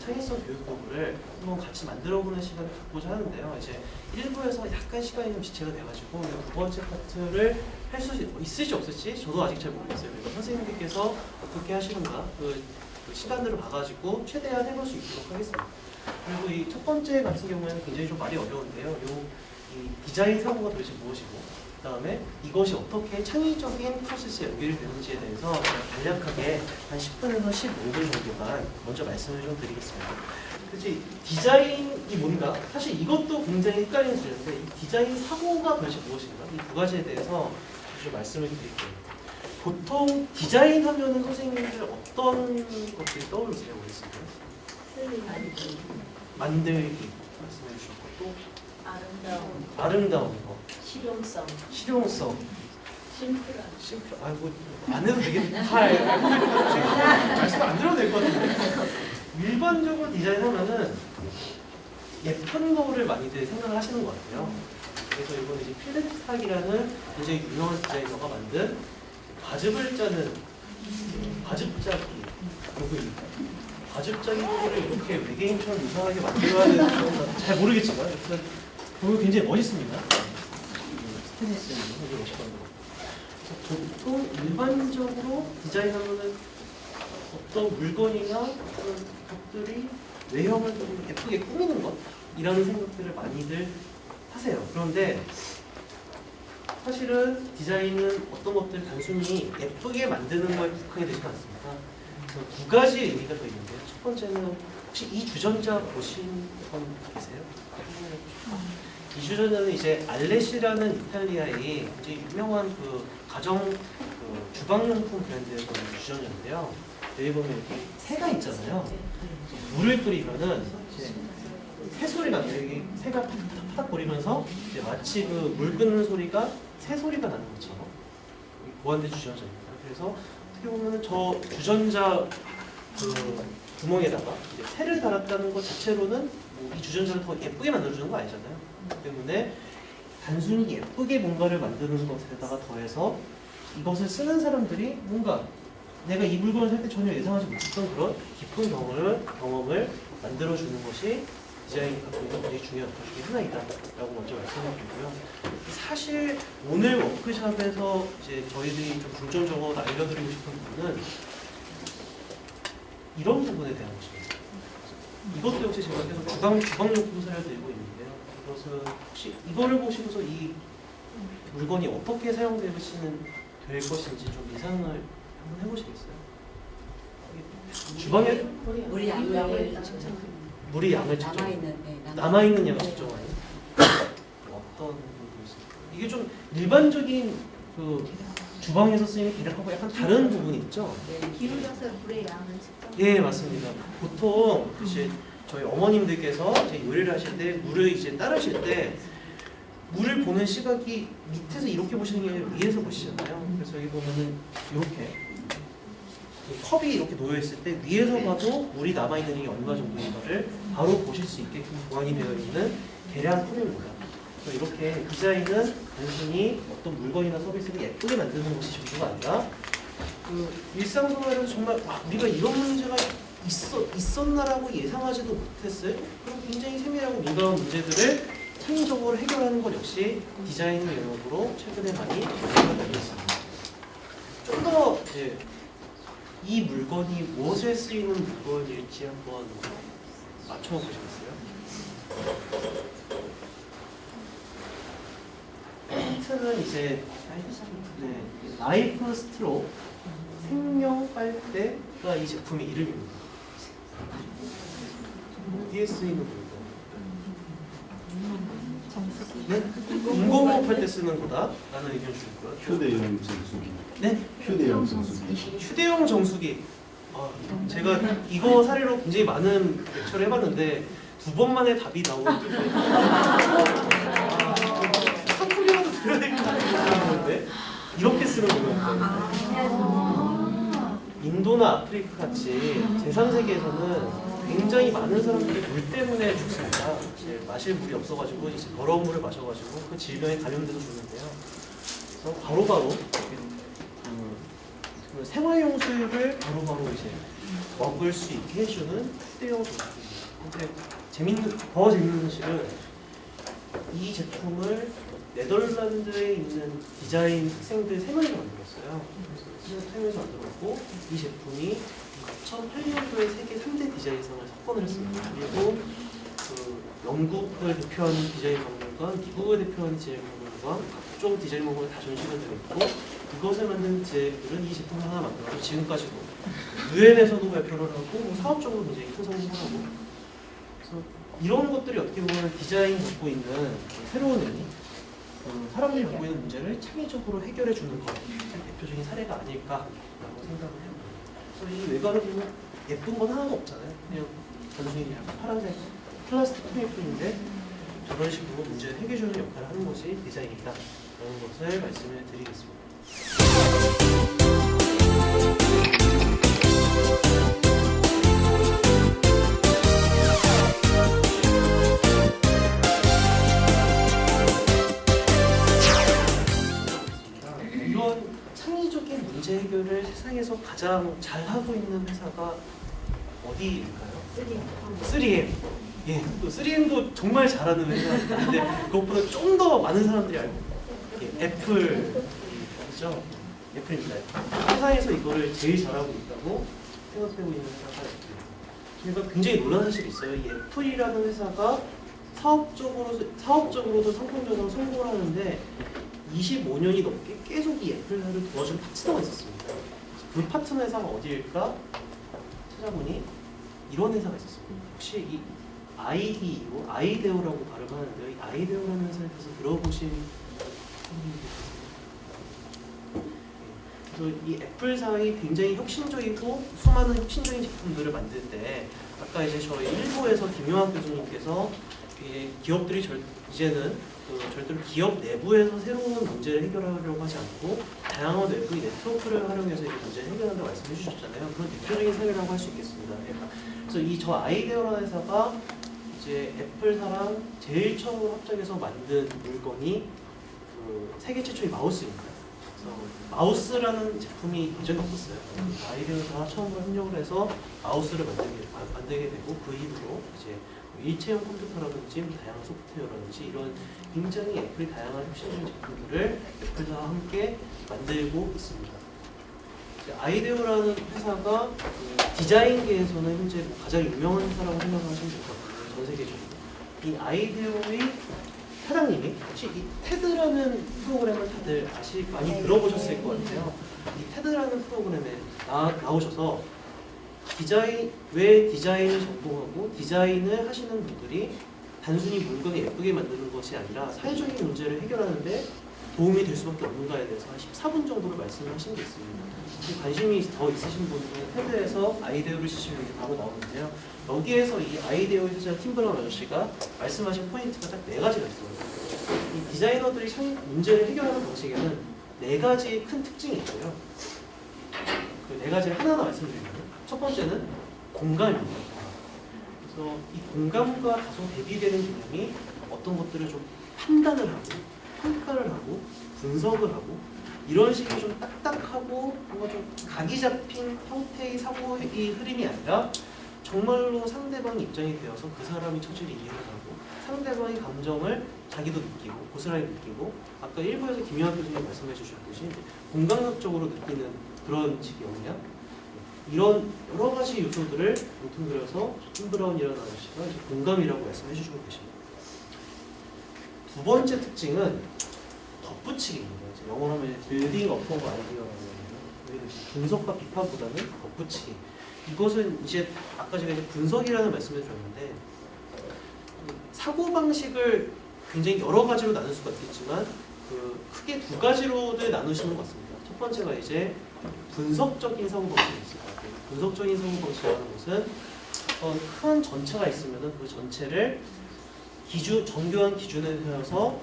창의성 교육 도구를 한번 같이 만들어보는 시간을 갖고자 하는데요. 이제 1부에서 약간 시간이 좀 지체가 돼가지고 이두 번째 파트를 할 수 있을지 없을지 저도 아직 잘 모르겠어요. 그래서 선생님들께서 어떻게 하시는가 그, 그 시간들을 봐가지고 최대한 해볼 수 있도록 하겠습니다. 그리고 이 첫 번째 같은 경우에는 굉장히 좀 말이 어려운데요. 요 이 디자인 사고가 도대체 무엇이고, 그 다음에 이것이 어떻게 창의적인 프로세스에 연결이 되는지에 대해서 간략하게 한 10분에서 15분 정도만 먼저 말씀을 좀 드리겠습니다. 그치 디자인이 뭔가? 사실 이것도 굉장히 헷갈리는 주제인데 이 디자인 사고가 도대체 무엇인가? 이 두 가지에 대해서 좀 말씀을 드릴게요. 보통 디자인 하면은 선생님들 어떤 것들이 떠오르세요? 모르겠습니다. 만들기 말씀해 주셨고 또 아름다운 아름다운 거, 실용성, 실용성, 심플한 심플. 아이고 안 해도 되겠네. 하 말씀 안 드려도 될 것 같은데. 일반적으로 디자인하면은 예쁜 거를 많이들 생각을 하시는 것 같아요. 그래서 이번에 이제 필레트학이라는 굉장히 유명한 디자이너가 만든 과즙을 짜는 과즙짜기 도구입니다. 과즙짜기 도구를 이렇게 외계인처럼 이상하게 만들어야 되는 잘 모르겠지만 일단 도구 굉장히 멋있습니다. 굉장히 멋있거든요. 그래서 보통 일반적으로 디자인하면은 어떤 물건이나 그런 것들이 외형을 좀 예쁘게 꾸미는 것 이라는 생각들을 많이들 하세요. 그런데 사실은 디자인은 어떤 것들 단순히 예쁘게 만드는 거에 국한이 되지 않습니다. 그래서 두 가지 의미가 더 있는데요. 첫 번째는 혹시 이 주전자 보신 분 계세요? 이 주전자는 이제 알레시라는 이탈리아의 이제 유명한 그 가정 그 주방용품 브랜드의 그런 주전자인데요. 여기 보면 이렇게 새가 있잖아요. 물을 끓이면은 새소리가 나요. 여기 새가 파닥 파닥 거리면서 이제 마치 그 물 끓는 소리가 새 소리가 나는 것처럼 보완된 주전자입니다. 그래서 어떻게 보면은 저 주전자 그 구멍에다가 이제 새를 달았다는 것 자체로는 뭐 이 주전자를 더 예쁘게 만들어주는 거 아니잖아요. 그렇기 때문에 단순히 예쁘게 뭔가를 만드는 것에다가 더해서 이것을 쓰는 사람들이 뭔가 내가 이 물건을 살 때 전혀 예상하지 못했던 그런 깊은 경험을, 경험을 만들어주는 것이 디자인 갖고 있는 굉장히 중요한 것 중에 하나이다라고 먼저 말씀을 드리고요. 사실 오늘 워크샵에서 이제 저희들이 좀 중점적으로 알려드리고 싶은 부분은 이런 부분에 대한 것입니다. 이것도 역시 제가 계속 주방, 주방용 품 사례를 들고 있는데요. 이것은 혹시 이거를 보시고서 이 물건이 어떻게 사용되시는 될 것인지 좀 예상을 한번 해보시겠어요? 주방에 우리 양을 물이 양을 남아 측정 있는 네, 남아 있는 양을 측정하는 어떤? 이게 좀 일반적인 그 주방에서 쓰이는 기력하고 약간 다른 부분이 있죠. 네. 기울여서 물의 양을 측정. 예, 맞습니다. 보통 이제 저희 어머님들께서 이제 요리를 하실 때 물을 이제 따르실 때 물을 보는 시각이 밑에서 이렇게 보시는 게 위에서 보시잖아요. 그래서 여기 보면은 이렇게 이 컵이 이렇게 놓여 있을 때 위에서 봐도 물이 남아 있는 게 얼마 정도인가를 바로 보실 수 있게끔 보완이 되어 있는 계량 컵입니다. 그래서 이렇게 디자인은 단순히 어떤 물건이나 서비스를 예쁘게 만드는 것이 정도가 아니라 그 일상생활에서 정말 와, 우리가 이런 문제가 있어, 있었나라고 예상하지도 못했을 그런 굉장히 세밀하고 민감한 문제들을 창의적으로 해결하는 것 역시 디자인 영역으로 최근에 많이 연구가 되고 있습니다. 좀 더 이제 이 물건이 무엇에 쓰이는 물건일지 한번 맞춰보시겠어요? 힌트는 이제 네, 라이프 스트로 생명 빨대가 이 제품의 이름입니다. 어디에 쓰이는 물건? 네? 인공호흡 할 때 쓰는 거다라는 의견 주셨고요. 휴대용 정수기. 네? 휴대용 정수기. 휴대용 정수기. 아, 제가 이거 사례로 굉장히 많은 렉처를 해봤는데 두 번 만에 답이 나오는 될것 같은데 이렇게 쓰는 거예요. 인도나 아프리카 같이 제3세계에서는 굉장히 많은 사람들이 물 때문에 죽습니다. 이제 마실 물이 없어가지고 이제 더러운 물을 마셔가지고 그 질병에 감염돼서 죽는데요. 그래서 바로바로 그, 그 생활용 수육을 바로바로 이제 먹을 수 있게 해주는 특대형 도구입니다. 근데 재밌는 더 재밌는 사실은 이 제품을 네덜란드에 있는 디자인 학생들 세 명이 만들었어요. 세 명이서 만들었고 이 제품이 2008년도에 세계 3대 디자인상을 석권을 했습니다. 그리고 그 영국을 대표하는 디자인 박물관, 미국을 대표하는 디자인 박물관, 각종 디자인 박물관 다 전시가 되어 있고 이것을 만든 디자인들은 이 제품 하나 만들어서 지금까지도 유엔에서도 발표를 하고 뭐 사업적으로 굉장히 큰 성공을 하고 그래서 이런 것들이 어떻게 보면 디자인 갖고 있는 새로운 의미 어, 사람들이 갖고 있는 문제를 창의적으로 해결해 주는 것 대표적인 사례가 아닐까라고 생각을 해요. 그래서 이 외관을 보면 예쁜 건 하나도 없잖아요. 그냥 단순히 약간 파란색 플라스틱 통일뿐인데 저런 식으로 문제를 해결해 주는 역할을 하는 것이 디자인이다 라는 것을 말씀을 드리겠습니다. 가장 잘하고 있는 회사가 어디일까요? 3M. 예, 또 3M도 정말 잘하는 회사인데 그것보다 좀 더 많은 사람들이 알고 있는 예, 애플이죠. 애플입니다. 세상에서 이거를 제일 잘하고 있다고 생각하고 있는 회사가 있습니다. 제가 굉장히 놀란 사실이 있어요. 이 애플이라는 회사가 사업적으로 사업적으로도 성공적으로 성공을 하는데 25년이 넘게 계속 이 애플사를 도와준 파트너가 있었습니다. 그 파트너 회사가 어디일까 찾아보니 이런 회사가 있었습니다. 혹시 이 아이디오, 아이데오라고 발음하는데요. 이 아이데오라는 회사에 대해서 들어보신 계세요? 그래서 이 애플사의 굉장히 혁신적이고 수많은 혁신적인 제품들을 만들 때 아까 이제 저희 일부에서 김용학 교수님께서 이 기업들이 절, 이제는 그 절대로 기업 내부에서 새로운 문제를 해결하려고 하지 않고 다양한 외부의 네트워크를 활용해서 이 문제를 해결한다고 말씀해 주셨잖아요. 그런 대표적인 사례라고 할 수 있겠습니다. 예. 그래서 이 저 아이데어라는 회사가 이제 애플사랑 제일 처음으로 합작해서 만든 물건이 그 세계 최초의 마우스입니다. 마우스라는 제품이 예전에 없었어요. 아이데어가 처음으로 협력을 해서 마우스를 만들게, 마- 만들게 되고 그 이후로 이제 일체형 컴퓨터라든지 뭐 다양한 소프트웨어라든지 이런 굉장히 애플이 다양한 혁신적인 제품들을 애플사와 함께 만들고 있습니다. 아이데오라는 회사가 그 디자인계에서는 현재 뭐 가장 유명한 회사라고 생각하시면 될 것 같아요. 전 세계적으로. 이 아이데오의 사장님이 혹시 이 테드라는 프로그램을 다들 아시 많이 네. 들어보셨을 것 같아요. 이 테드라는 프로그램에 나, 나오셔서 디자인 왜 디자인을 전공하고 디자인을 하시는 분들이 단순히 물건을 예쁘게 만드는 것이 아니라 사회적인 문제를 해결하는데 도움이 될 수밖에 없는가에 대해서 한 14분 정도를 말씀을 하신 게 있습니다. 혹시 관심이 더 있으신 분들은 테드에서 아이데어를 치시면 이게 바로 나오는데요. 여기에서 이 아이데어 회사 팀브라운 아저씨가 말씀하신 포인트가 딱 네 가지가 있어요. 이 디자이너들이 참 문제를 해결하는 방식에는 네 가지 큰 특징이 있고요. 그 네 가지를 하나하나 말씀드리면 첫 번째는 공감입니다. 그래서 이 공감과 다소 대비되는 개념이 어떤 것들을 좀 판단을 하고 평가를 하고 분석을 하고 이런 식의 좀 딱딱하고 뭔가 좀 각이 잡힌 형태의 사고의 흐름이 아니라 정말로 상대방 입장이 되어서 그 사람이 처지를 이해를 하고 상대방의 감정을 자기도 느끼고 고스란히 느끼고 아까 일부에서 김영학 교수님 말씀해 주셨듯이 이제 공감학적으로 느끼는 그런 식의 역량 이런 여러 가지 요소들을 뭉뚱그려서 팀 브라운이라는 아저씨가 공감이라고 말씀해 주시고 계십니다. 두 번째 특징은 덧붙이기입니다. 이제 영어로 하면 빌딩 어퍼 아이디어라는 거예요. 분석과 비판보다는 덧붙이기. 이것은 이제 아까 제가 이제 분석이라는 말씀을 드렸는데 사고 방식을 굉장히 여러 가지로 나눌 수가 있겠지만 그 크게 두 가지로들 나누시는 것 같습니다. 첫 번째가 이제 분석적인 사고 방식이 있습니다. 그 분석적인 사고 방식이라는 것은 어떤 큰 전체가 있으면 그 전체를 기준 정교한 기준에 세워서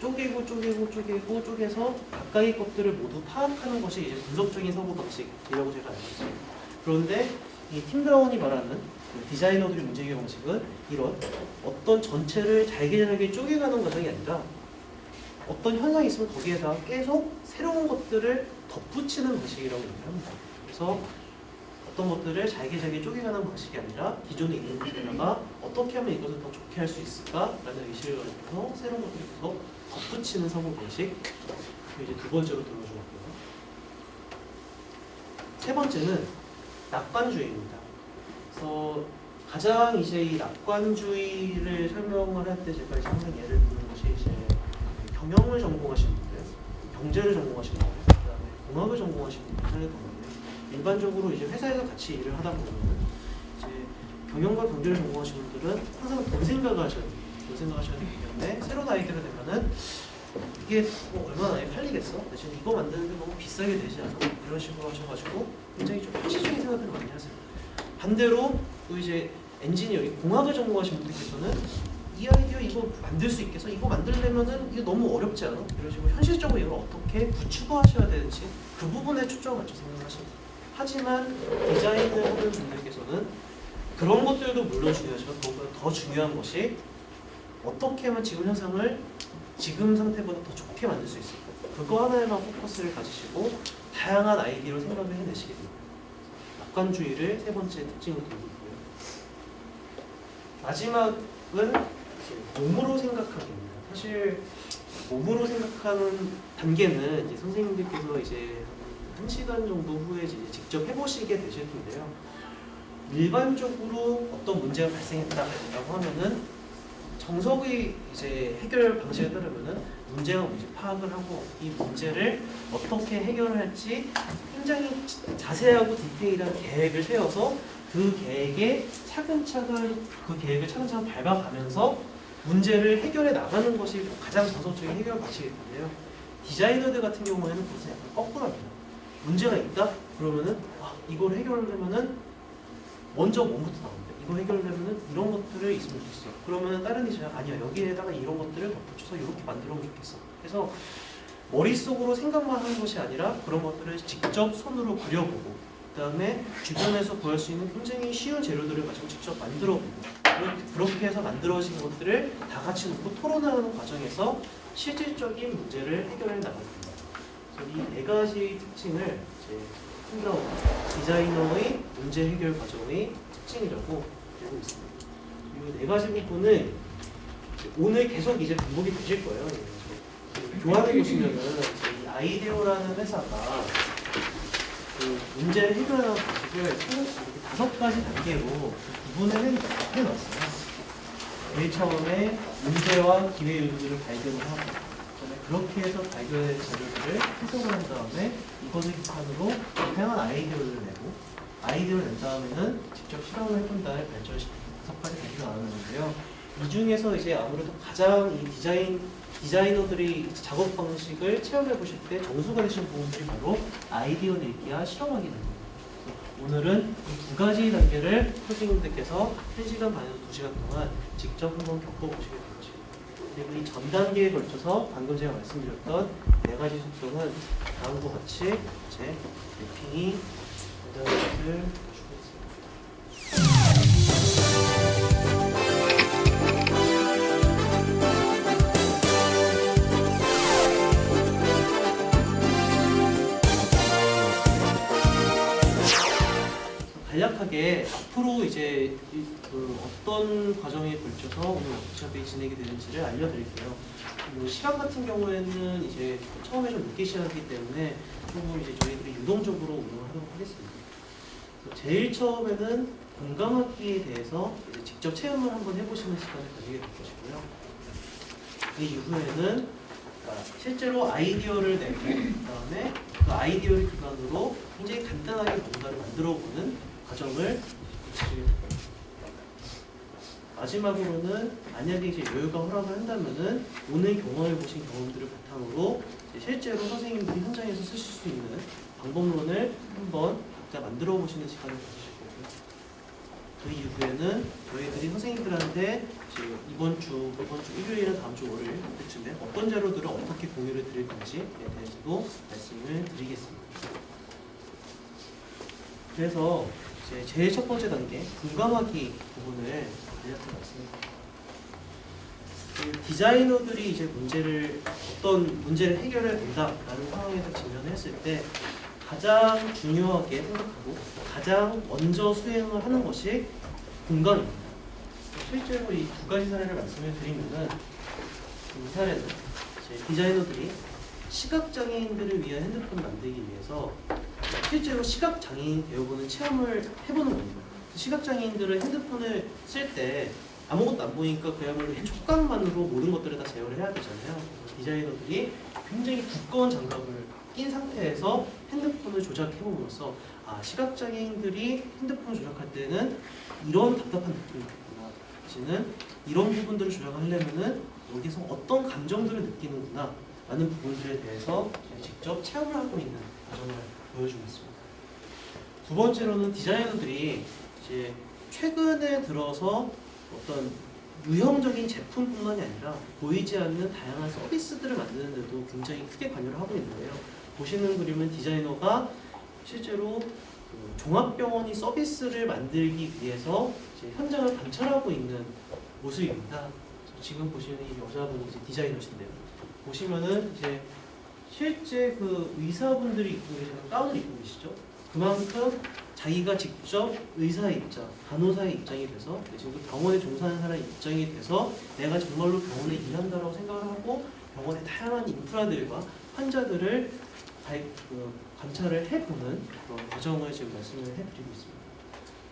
쪼개고 쪼개고 쪼개고 쪼개서 가까이 것들을 모두 파악하는 것이 이제 분석적인 사고 방식이라고 제가 알고 있습니다. 그런데 이팀 브라운이 말하는 그 디자이너들의 문제 해결 방식은 이런 어떤 전체를 잘게 잘게 쪼개가는 과정이 아니라 어떤 현상이 있으면 거기에다가 계속 새로운 것들을 덧붙이는 방식이라고 얘기를 합니다. 그래서 어떤 것들을 잘게 잘게 쪼개가는 방식이 아니라 기존에 있는 것들에다가 어떻게 하면 이것을 더 좋게 할 수 있을까라는 의식을 가지고 새로운 것들을 계속 덧붙이는 방식 그리고 이제 두 번째로 들어주었고요. 세 번째는 낙관주의입니다. 그래서 가장 이제 이 낙관주의를 설명을 할 때 제가 이제 항상 예를 드는 것이 이제 경영을 전공하신 분들, 경제를 전공하신 분들, 그다음에 공학을 전공하신 분들을 보는데 일반적으로 이제 회사에서 같이 일을 하다 보면 이제 경영과 경제를 전공하신 분들은 항상 돈 생각을 하셔야 돼요. 돈 생각하셔야 때문에 새로운 아이디어가 되면은 이게 뭐 얼마나 많이 팔리겠어? 대신 이거 만드는데 너무 비싸게 되지 않아? 이런 식으로 하셔가지고 굉장히 좀 현실적인 생각들을 많이 하세요. 반대로 또 이제 엔지니어링, 공학을 전공하신 분들께서는 이 아이디어 이거 만들 수 있겠어? 이거 만들려면은 이게 너무 어렵지 않아? 이런 식으로 현실적으로 이걸 어떻게 구축하셔야 되는지 그 부분에 초점을 맞춰 생각하십니다. 하지만 디자인을 하는 분들께서는 그런 것들도 물론 중요하지만 그것보다 더 중요한 것이 어떻게 하면 지금 현상을 지금 상태보다 더 좋게 만들 수 있을까? 그거 하나에만 포커스를 가지시고 다양한 아이디어를 생각을 해내시게 됩니다. 낙관주의를 세 번째 특징으로 두고 있고요. 마지막은 몸으로 생각하기입니다. 사실 몸으로 생각하는 단계는 이제 선생님들께서 이제 한 시간 정도 후에 이제 직접 해보시게 되실 텐데요. 일반적으로 어떤 문제가 발생했다라고 하면은 정석의 이제 해결 방식에 따르면은 문제가 뭔지 파악을 하고 이 문제를 어떻게 해결을 할지 굉장히 자세하고 디테일한 계획을 세워서 그 계획에 차근차근 그 계획을 차근차근 밟아가면서 문제를 해결해 나가는 것이 가장 정석적인 해결 방식일 텐데요. 디자이너들 같은 경우에는 그것은 약간 거꾸로합니다. 문제가 있다? 그러면은 아, 이걸 해결하려면은 먼저 뭐부터 나옵니다. 이거 해결하려면은 이런 것들을 있으면 좋겠어. 그러면 다른 디자이너 아니야 여기에다가 이런 것들을 덧붙여서 이렇게 만들어보면 좋겠어. 그래서 머릿속으로 생각만 하는 것이 아니라 그런 것들을 직접 손으로 그려보고 그다음에 주변에서 구할 수 있는 굉장히 쉬운 재료들을 가지고 직접 만들어보고 그렇게- 해서 만들어진 것들을 다 같이 놓고 토론하는 과정에서 실질적인 문제를 해결해 나갑니다. 그래서 이 네 가지 특징을 이제 한다운 디자이너의 문제 해결 과정의 특징이라고 되고 있습니다. 이 네 가지 부분은 오늘 계속 이제 반복이 되실 거예요. 그래서 교환해 보시면은 이 아이데오라는 회사가 그 문제 해결하는 방식을 다섯 가지 단계로 구분을 해- 해놨어요. 제일 처음에 문제와 기회 요소들을 발견을 하고 그렇게 해서 발견된 자료들을 해석을 한 다음에 이것을 기반으로 다양한 아이디어를 내고 아이디어를 낸 다음에는 직접 실험을 해본 다음에 발전시키는 다섯 가지 단계가 나오는데요. 이 중에서 이제 아무래도 가장 이 디자인 디자이너들이 작업 방식을 체험해 보실 때 정수가 되신 부분들이 바로 아이디어 내기와 실험하기 됩니다. 오늘은 이 두 가지 단계를 선생님들께서 1시간 반에서 2시간 동안 직접 한번 것입니다. 그리고 이 전 단계에 걸쳐서 방금 제가 말씀드렸던 네 가지 속성은 다음과 같이 제 래핑이 대단한 것을 간략하게 앞으로 이제 이- 그 어떤 과정에 걸쳐서 오늘 워크숍이 진행이 되는지를 알려드릴게요. 뭐 시간 같은 경우에는 이제 처음에 좀 늦게 시작하기 때문에 조금 이제 저희들이 유동적으로 운영을 하도록 하겠습니다. 제일 처음에는 공감하기에 대해서 직접 체험을 한번 해보시는 시간을 가지게 될 것이고요. 그 이후에는 그러니까 실제로 아이디어를 내고 그다음에 그 아이디어를 기반으로 굉장히 간단하게 뭔가를 만들어보는 과정을. 마지막으로는 만약에 이제 여유가 허락을 한다면은 오늘 경험해 보신 경험들을 바탕으로 실제로 선생님들이 현장에서 쓰실 수 있는 방법론을 한번 각자 만들어 보시는 시간을 가지실 거고요. 그 이후에는 저희들이 선생님들한테 이번 주, 이번 주 일요일이나 다음 주 월요일 그쯤에 어떤 자료들을 어떻게 공유를 드릴 건지에 대해서도 말씀을 드리겠습니다. 그래서 이제 제일 첫 번째 단계 공감하기 부분을 알려드릴 말씀입니다. 그 디자이너들이 이제 문제를 어떤 문제를 해결해야 된다라는 상황에서 직면을 했을 때 가장 중요하게 생각하고 가장 먼저 수행을 하는 것이 공간입니다. 실제로 이 두 가지 사례를 말씀을 드리면은 이 사례는 디자이너들이 시각장애인들을 위한 핸드폰 만들기 위해서 실제로 시각장애인 되어보는 체험을 해보는 겁니다. 시각장애인들은 핸드폰을 쓸 때 아무것도 안 보이니까 그야말로 촉각만으로 모든 것들을 다 제어를 해야 되잖아요. 디자이너들이 굉장히 두꺼운 장갑을 낀 상태에서 핸드폰을 조작해봄으로써 아 시각장애인들이 핸드폰을 조작할 때는 이런 답답한 느낌이 있구나. 사실은 이런 부분들을 조작하려면은 여기서 어떤 감정들을 느끼는구나 라는 부분들에 대해서 직접 체험을 하고 있는 과정을 보여주고 있습니다. 두 번째로는 디자이너들이 이제 최근에 들어서 어떤 유형적인 제품뿐만이 아니라 보이지 않는 다양한 서비스들을 만드는데도 굉장히 크게 관여를 하고 있는데요. 보시는 그림은 디자이너가 실제로 그 종합병원이 서비스를 만들기 위해서 현장을 관찰하고 있는 모습입니다. 지금 보시는 이 여자분이 이제 디자이너신데요. 보시면은 이제 실제 그 의사분들이 입고 계시는 가운을 입고 계시죠. 그만큼 자기가 직접 의사의 입장, 간호사의 입장이 돼서 지금 그 병원에 종사하는 사람의 입장이 돼서 내가 정말로 병원에 일한다라고 생각을 하고 병원의 다양한 인프라들과 환자들을 발- 그 관찰을 해보는 그런 과정을 지금 말씀을 해드리고 있습니다.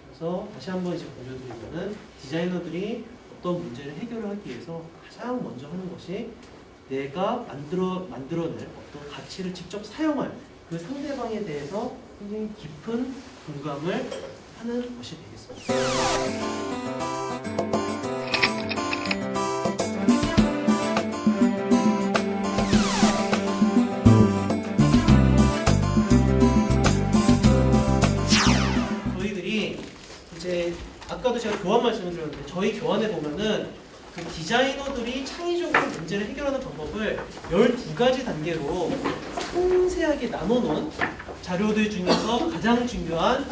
그래서 다시 한번 이제 보여드리면은 디자이너들이 어떤 문제를 해결하기 위해서 가장 먼저 하는 것이 내가 만들어 만들어낼 어떤 가치를 직접 사용할 그 상대방에 대해서 굉장히 깊은 공감을 하는 것이 되겠습니다. 저희들이 이제 아까도 제가 교환 말씀을 드렸는데 저희 교환에 보면은 그 디자이너들이 창의적으로 문제를 해결하는 방법을 12가지 단계로 상세하게 나눠놓은 자료들 중에서 가장 중요한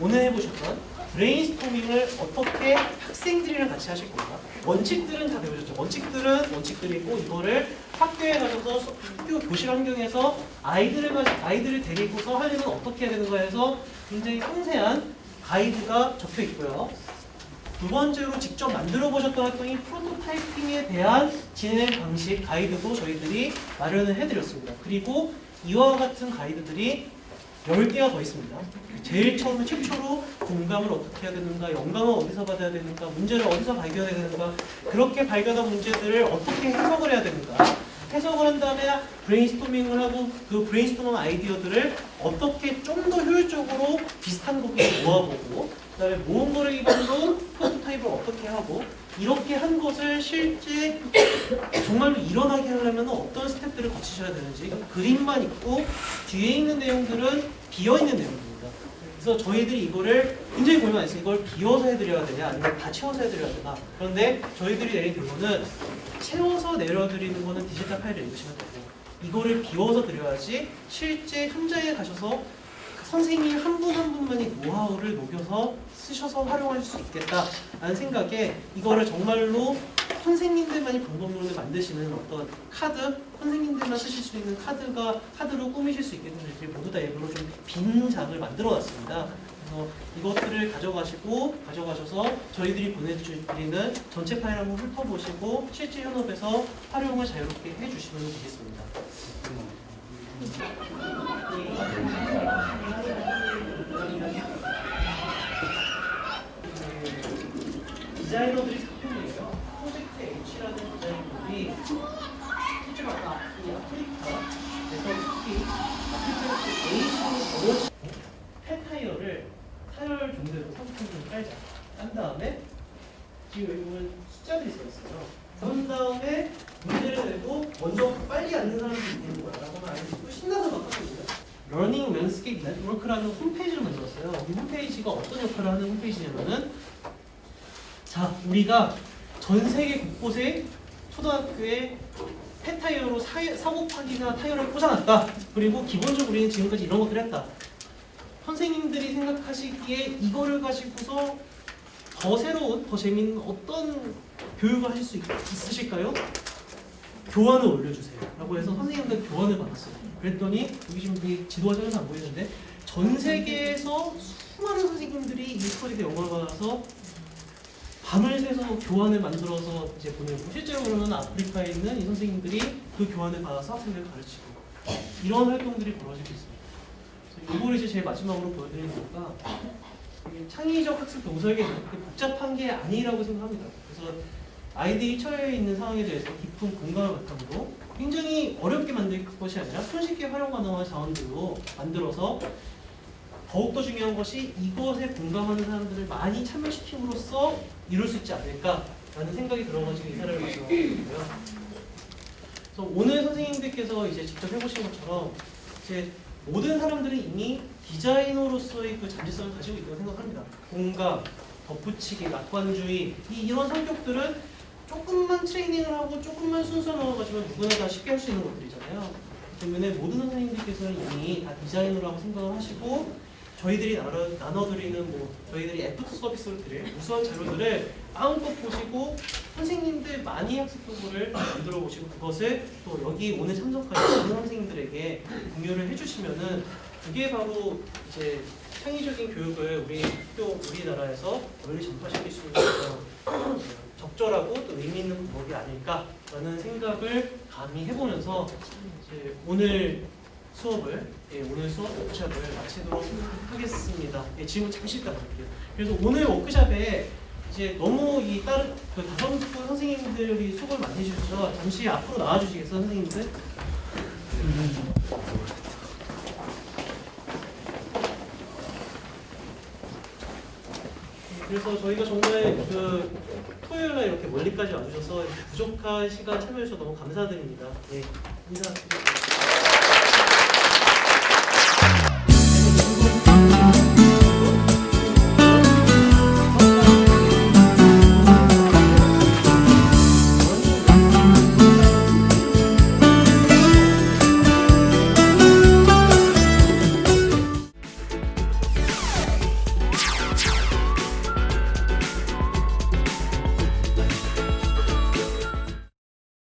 오늘 해보셨던 브레인스토밍을 어떻게 학생들이랑 같이 하실 건가? 원칙들은 다 배우셨죠? 원칙들은 원칙들이고 이거를 학교에 가셔서 학교 교실 환경에서 아이들을 가 아이들을 데리고서 하려면 어떻게 해야 되는가 해서 굉장히 상세한 가이드가 적혀 있고요. 두 번째로 직접 만들어 보셨던 활동이 프로토타이핑에 대한 진행 방식 가이드도 저희들이 마련을 해드렸습니다. 그리고 이와 같은 가이드들이 10개가 더 있습니다. 제일 처음에 최초로 공감을 어떻게 해야 되는가, 영감은 어디서 받아야 되는가, 문제를 어디서 발견해야 되는가, 그렇게 발견한 문제들을 어떻게 해석을 해야 되는가, 해석을 한 다음에 브레인스토밍을 하고 그 브레인스토밍 아이디어들을 어떻게 좀 더 효율적으로 비슷한 것들을 모아보고 그다음에 모은 거를 기반으로 타입을 어떻게 하고 이렇게 한 것을 실제 정말로 일어나게 하려면 어떤 스텝들을 거치셔야 되는지 그림만 있고 뒤에 있는 내용들은 비어 있는 내용입니다. 그래서 저희들이 이거를 굉장히 고민 많이 했어요. 이걸 비워서 해드려야 되냐 아니면 다 채워서 해드려야 되나 그런데 저희들이 내린 결론은 채워서 내려드리는 거는 디지털 파일을 읽으시면 되고 이거를 비워서 드려야지 실제 현장에 가셔서 선생님 한분 한 분만이 노하우를 녹여서 쓰셔서 활용하실 수 있겠다라는 생각에 이거를 정말로 선생님들만이 방법론을 만드시는 어떤 카드, 선생님들만 쓰실 수 있는 카드가 카드로 꾸미실 수 있게 되는지 모두 다 일부러 좀 빈 장을 만들어 놨습니다. 그래서 이것들을 가져가시고 가져가셔서 저희들이 보내드리는 전체 파일 한번 훑어보시고 실제 현업에서 활용을 자유롭게 해주시면 되겠습니다. 디자이너들이 작품이에요. 프로젝트 H라는 디자이너들이 실제로 아까 이 아프리카에서 특히 아프리카 H로 어려운 폐타이어를 타이어를 존대로 선풍기를 깔자. 깐 다음에 지금 여기 보면 숫자들이 써 있어요. 그런 다음에 문제를 내고 먼저 빨리 앉는 사람들이 있는 거야. 러닝 랜스케이프 네트워크라는 홈페이지를 만들었어요. 이 홈페이지가 어떤 역할을 하는 홈페이지냐면은 자, 우리가 전 세계 곳곳에 초등학교에 폐타이어로 사, 사고파기나 타이어를 꽂아놨다. 그리고 기본적으로 우리는 지금까지 이런 것들을 했다. 선생님들이 생각하시기에 이거를 가지고서 더 새로운, 더 재밌는 어떤 교육을 하실 수 있, 있으실까요? 교환을 올려주세요. 라고 해서 선생님들 교환을 받았어요. 그랬더니 여기 지금 이 지도가 전혀 안 보이는데 전 세계에서 수많은 선생님들이 이 프로젝트 영광을 받아서 밤을 새서 교환을 만들어서 이제 보내고 실제로 그러면 아프리카에 있는 이 선생님들이 그 교환을 받아서 학생들을 가르치고 이런 활동들이 벌어지고 있습니다. 그래서 이걸 이제 제일 마지막으로 보여드리는 이게 창의적 학습 그렇게 복잡한 게 아니라고 생각합니다. 그래서 아이들이 처해 있는 상황에 대해서 깊은 공감을 바탕으로 굉장히 어렵게 만들 것이 아니라 손쉽게 활용 가능한 자원들로 만들어서 더욱더 중요한 것이 이것에 공감하는 사람들을 많이 참여시킴으로써 이룰 수 있지 않을까라는 생각이 들어가지고 이 사례를 가져왔고요. 그래서 오늘 선생님들께서 이제 직접 해보신 것처럼 이제 모든 사람들은 이미 디자이너로서의 그 잠재성을 가지고 있다고 생각합니다. 공감, 덧붙이기, 낙관주의 이 이런 성격들은 조금만 트레이닝을 하고 조금만 순서 넣어가지고 누구나 다 쉽게 할 수 있는 것들이잖아요. 그러면 모든 선생님들께서는 이미 다 디자이너라고 생각을 하시고 저희들이 나눠, 나눠드리는 뭐 저희들이 애프터 서비스로 드릴 우수한 자료들을 마음껏 보시고 선생님들 많이 학습 도구를 만들어 보시고 그것을 또 여기 오늘 참석하신 모든 선생님들에게 공유를 해주시면은 그게 바로 이제 창의적인 교육을 우리 학교 우리나라에서 널리 전파시킬 수 있는 어, 적절하고 또 의미 있는 방법이 아닐까라는 생각을 감히 해보면서 이제 오늘 수업을 예, 오늘 수업 워크샵을 마치도록 하겠습니다. 예, 지금 잠시 있다 갈게요. 그래서 오늘 워크샵에 이제 너무 이 다른 그 다섯 분 선생님들이 수고를 많이 해주셔서 잠시 앞으로 나와주시겠어요, 선생님들? 예, 그래서 저희가 정말 그 토요일 날 이렇게 멀리까지 와주셔서 부족한 시간 참여해주셔서 너무 감사드립니다. 예, 인사.